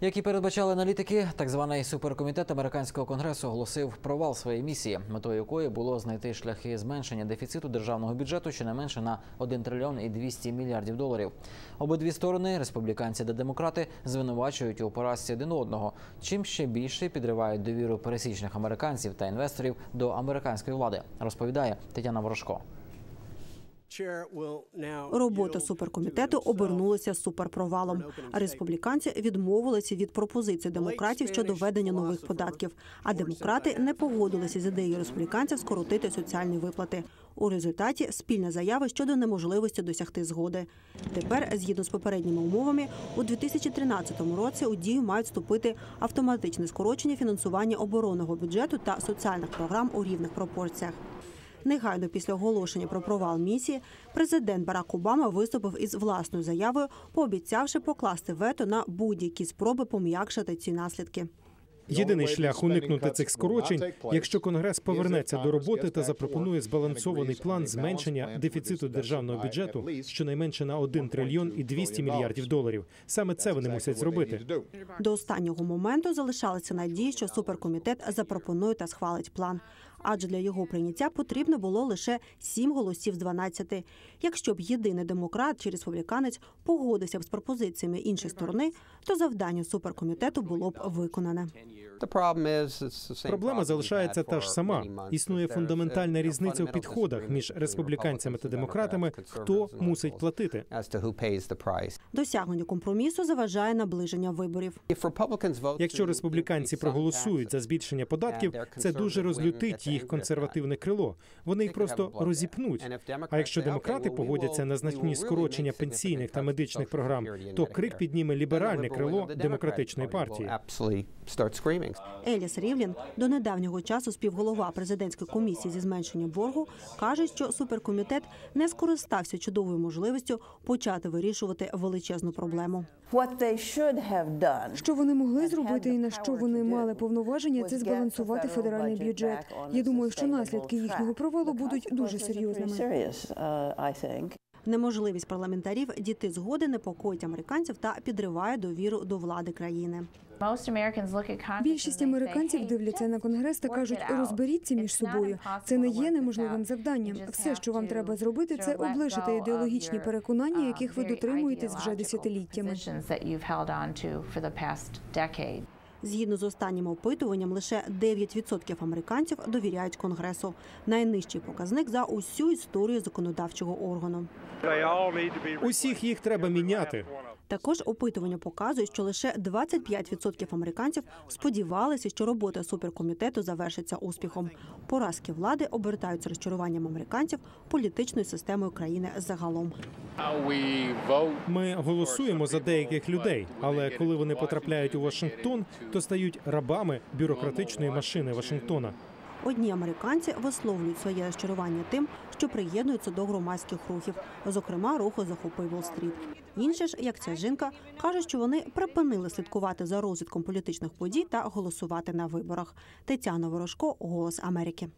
Як і передбачали аналітики, так званий суперкомітет американського конгресу оголосив провал своєї місії, метою якої було знайти шляхи зменшення дефіциту державного бюджету щонайменше на 1 трильйон і 200 мільярдів доларів. Обидві сторони, республіканці та демократи, звинувачують у поразці один одного, чим ще більше підривають довіру пересічних американців та інвесторів до американської влади. Розповідає Тетяна Ворожко. Робота суперкомітету обернулася суперпровалом. Республіканці відмовилися від пропозицій демократів щодо введення нових податків. А демократи не погодилися з ідеєю республіканців скоротити соціальні виплати. У результаті спільна заява щодо неможливості досягти згоди. Тепер, згідно з попередніми умовами, у 2013 році у дію мають вступити автоматичне скорочення фінансування оборонного бюджету та соціальних програм у рівних пропорціях. Негайно після оголошення про провал місії президент Барак Обама виступив із власною заявою, пообіцявши покласти вето на будь-які спроби пом'якшити ці наслідки. Єдиний шлях уникнути цих скорочень, якщо Конгрес повернеться до роботи та запропонує збалансований план зменшення дефіциту державного бюджету щонайменше на 1 трильйон і 200 мільярдів доларів. Саме це вони мусять зробити. До останнього моменту залишалися надії, що суперкомітет запропонує та схвалить план. Адже для його прийняття потрібно було лише 7 голосів з 12. Якщо б єдиний демократ чи республіканець погодився б з пропозиціями іншої сторони, то завдання суперкомітету було б виконане. Проблема залишається та ж сама. Існує фундаментальна різниця у підходах між республіканцями та демократами, хто мусить платити. Досягненню компромісу заважає наближення виборів. Якщо республіканці проголосують за збільшення податків, це дуже розлютить їх консервативне крило. Вони їх просто розіпнуть. А якщо демократи погодяться на значні скорочення пенсійних та медичних програм, то крик підніме ліберальне крило демократичної партії. Еліс Рівлін, до недавнього часу співголова президентської комісії зі зменшення боргу, каже, що суперкомітет не скористався чудовою можливістю почати вирішувати величезну проблему. Що вони могли зробити і на що вони мали повноваження, це збалансувати федеральний бюджет. Я думаю, що наслідки їхнього провалу будуть дуже серйозними. Неможливість парламентарів дійти згоди непокоїть американців та підриває довіру до влади країни. Більшість американців дивляться на конгрес та кажуть, розберіться між собою. Це не є неможливим завданням. Все, що вам треба зробити, це облишити ідеологічні переконання, яких ви дотримуєтесь вже десятиліттями. Згідно з останнім опитуванням, лише 9% американців довіряють конгресу. Найнижчий показник за усю історію законодавчого органу. Усіх їх треба міняти. Також опитування показує, що лише 25% американців сподівалися, що робота суперкомітету завершиться успіхом. Поразки влади обертаються розчаруванням американців політичною системою країни загалом. Ми голосуємо за деяких людей, але коли вони потрапляють у Вашингтон, то стають рабами бюрократичної машини Вашингтона. Одні американці висловлюють своє розчарування тим, що приєднуються до громадських рухів, зокрема руху захопи Уолл-стріт. Інші ж, як ця жінка, кажуть, що вони припинили слідкувати за розвитком політичних подій та голосувати на виборах. Тетяна Ворожко, Голос Америки.